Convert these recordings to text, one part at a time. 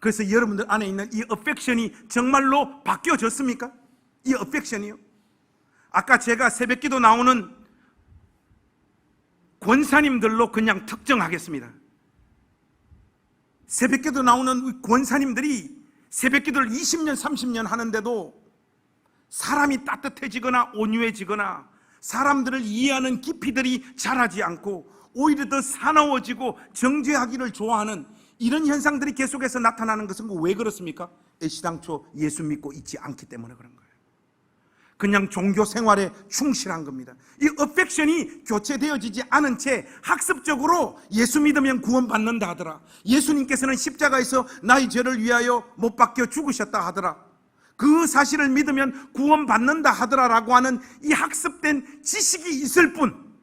그래서 여러분들 안에 있는 이 어펙션이 정말로 바뀌어졌습니까? 이 어펙션이요. 아까 제가 새벽 기도 나오는 권사님들로 그냥 특정하겠습니다. 새벽 기도 나오는 권사님들이 새벽 기도를 20년, 30년 하는데도 사람이 따뜻해지거나 온유해지거나 사람들을 이해하는 깊이들이 자라지 않고 오히려 더 사나워지고 정죄하기를 좋아하는 이런 현상들이 계속해서 나타나는 것은 왜 그렇습니까? 애시당초 예수 믿고 있지 않기 때문에 그런 거예요. 그냥 종교 생활에 충실한 겁니다. 이 어펙션이 교체되어지지 않은 채 학습적으로 예수 믿으면 구원받는다 하더라. 예수님께서는 십자가에서 나의 죄를 위하여 못 박혀 죽으셨다 하더라. 그 사실을 믿으면 구원받는다 하더라라고 하는 이 학습된 지식이 있을 뿐,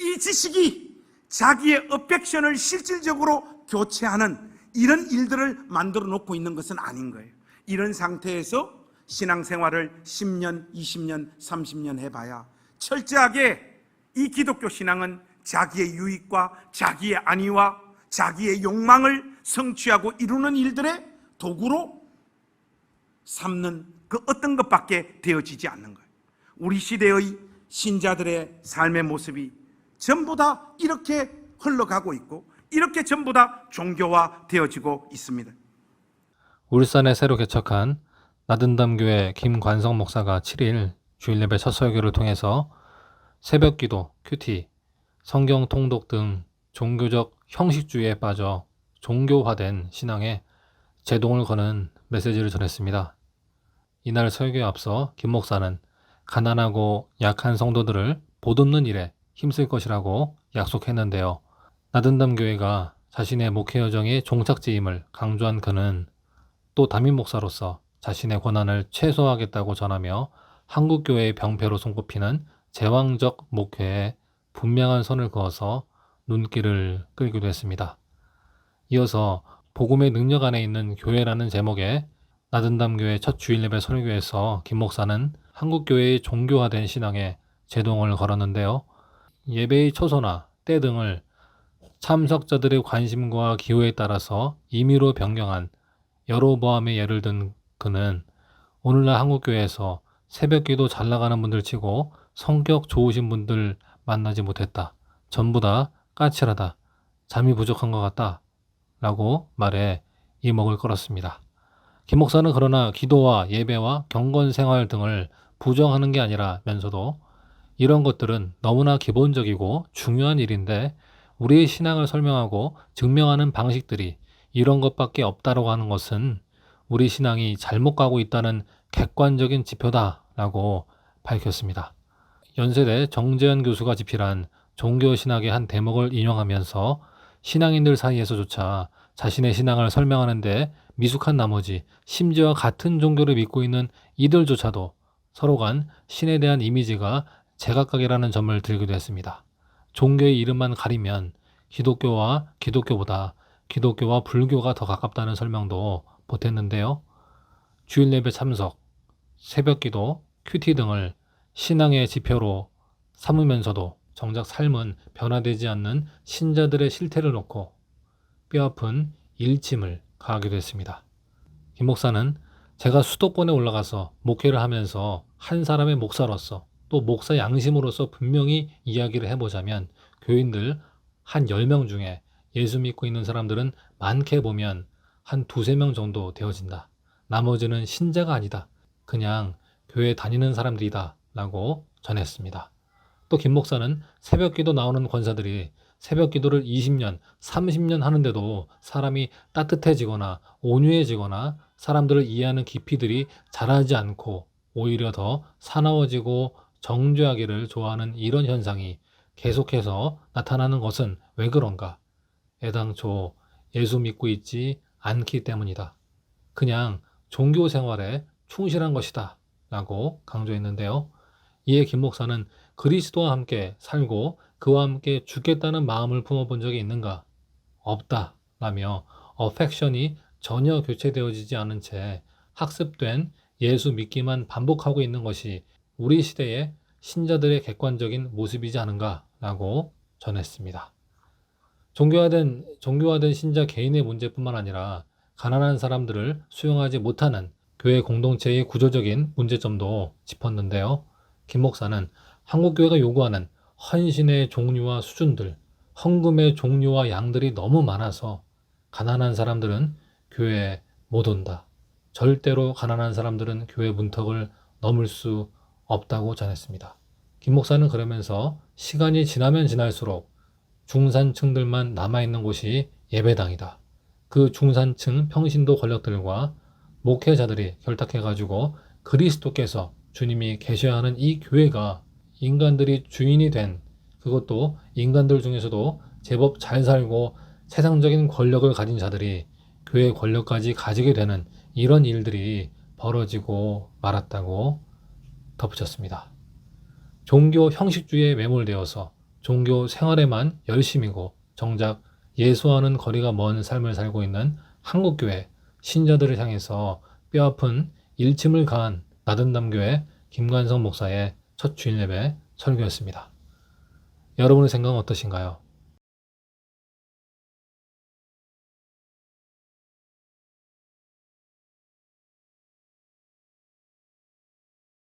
이 지식이 자기의 어펙션을 실질적으로 교체하는 이런 일들을 만들어 놓고 있는 것은 아닌 거예요. 이런 상태에서 신앙생활을 10년, 20년, 30년 해봐야 철저하게 이 기독교 신앙은 자기의 유익과 자기의 안위와 자기의 욕망을 성취하고 이루는 일들의 도구로 삼는 그 어떤 것밖에 되어지지 않는 거예요. 우리 시대의 신자들의 삶의 모습이 전부 다 이렇게 흘러가고 있고 이렇게 전부 다 종교화 되어지고 있습니다. 울산에 새로 개척한 나든담교회 김관성 목사가 7일 주일 예배 첫 설교를 통해서 새벽 기도, 큐티, 성경 통독 등 종교적 형식주의에 빠져 종교화된 신앙에 제동을 거는 메시지를 전했습니다. 이날 설교에 앞서 김 목사는 가난하고 약한 성도들을 보듬는 일에 힘쓸 것이라고 약속했는데요. 나든담 교회가 자신의 목회 여정의 종착지임을 강조한 그는 또 담임 목사로서 자신의 권한을 최소화하겠다고 전하며 한국 교회의 병폐로 손꼽히는 제왕적 목회에 분명한 선을 그어서 눈길을 끌기도 했습니다. 이어서 복음의 능력 안에 있는 교회라는 제목의 나든담 교회 첫 주일 예배 설교에서 김 목사는 한국 교회의 종교화된 신앙에 제동을 걸었는데요. 예배의 초소나 때 등을 참석자들의 관심과 기호에 따라서 임의로 변경한 여로보암의 예를 든 그는 오늘날 한국교회에서 새벽기도 잘 나가는 분들 치고 성격 좋으신 분들 만나지 못했다. 전부 다 까칠하다. 잠이 부족한 것 같다. 라고 말해 이목을 끌었습니다. 김 목사는 그러나 기도와 예배와 경건 생활 등을 부정하는 게 아니라면서도 이런 것들은 너무나 기본적이고 중요한 일인데 우리의 신앙을 설명하고 증명하는 방식들이 이런 것밖에 없다라고 하는 것은 우리 신앙이 잘못 가고 있다는 객관적인 지표다라고 밝혔습니다. 연세대 정재현 교수가 집필한 종교신학의 한 대목을 인용하면서 신앙인들 사이에서조차 자신의 신앙을 설명하는데 미숙한 나머지 심지어 같은 종교를 믿고 있는 이들조차도 서로 간 신에 대한 이미지가 제각각이라는 점을 들기도 했습니다. 종교의 이름만 가리면 기독교와 기독교보다 기독교와 불교가 더 가깝다는 설명도 보탰는데요. 주일 예배 참석, 새벽 기도, 큐티 등을 신앙의 지표로 삼으면서도 정작 삶은 변화되지 않는 신자들의 실태를 놓고 뼈아픈 일침을 가하기도 했습니다. 김 목사는 제가 수도권에 올라가서 목회를 하면서 한 사람의 목사로서 또 목사 양심으로서 분명히 이야기를 해보자면 교인들 한 10명 중에 예수 믿고 있는 사람들은 많게 보면 한 두세 명 정도 되어진다. 나머지는 신자가 아니다. 그냥 교회 다니는 사람들이다. 라고 전했습니다. 또 김 목사는 새벽 기도 나오는 권사들이 새벽 기도를 20년, 30년 하는데도 사람이 따뜻해지거나 온유해지거나 사람들을 이해하는 깊이들이 자라지 않고 오히려 더 사나워지고 정죄하기를 좋아하는 이런 현상이 계속해서 나타나는 것은 왜 그런가? 애당초 예수 믿고 있지 않기 때문이다. 그냥 종교 생활에 충실한 것이다. 라고 강조했는데요. 이에 김 목사는 그리스도와 함께 살고 그와 함께 죽겠다는 마음을 품어본 적이 있는가? 없다. 라며 어펙션이 전혀 교체되어지지 않은 채 학습된 예수 믿기만 반복하고 있는 것이 우리 시대의 신자들의 객관적인 모습이지 않은가라고 전했습니다. 종교화된 종교화된 신자 개인의 문제뿐만 아니라 가난한 사람들을 수용하지 못하는 교회 공동체의 구조적인 문제점도 짚었는데요. 김 목사는 한국교회가 요구하는 헌신의 종류와 수준들, 헌금의 종류와 양들이 너무 많아서 가난한 사람들은 교회에 못 온다. 절대로 가난한 사람들은 교회 문턱을 넘을 수 없다고 전했습니다. 김 목사는 그러면서 시간이 지나면 지날수록 중산층들만 남아있는 곳이 예배당이다. 그 중산층 평신도 권력들과 목회자들이 결탁해가지고 그리스도께서 주님이 계셔야 하는 이 교회가 인간들이 주인이 된 그것도 인간들 중에서도 제법 잘 살고 세상적인 권력을 가진 자들이 교회 권력까지 가지게 되는 이런 일들이 벌어지고 말았다고 덧붙였습니다. 종교 형식주의에 매몰되어서 종교 생활에만 열심이고 정작 예수와는 거리가 먼 삶을 살고 있는 한국교회 신자들을 향해서 뼈아픈 일침을 가한 나든담교회 김관성 목사의 첫 주일 예배 설교였습니다. 여러분의 생각은 어떠신가요?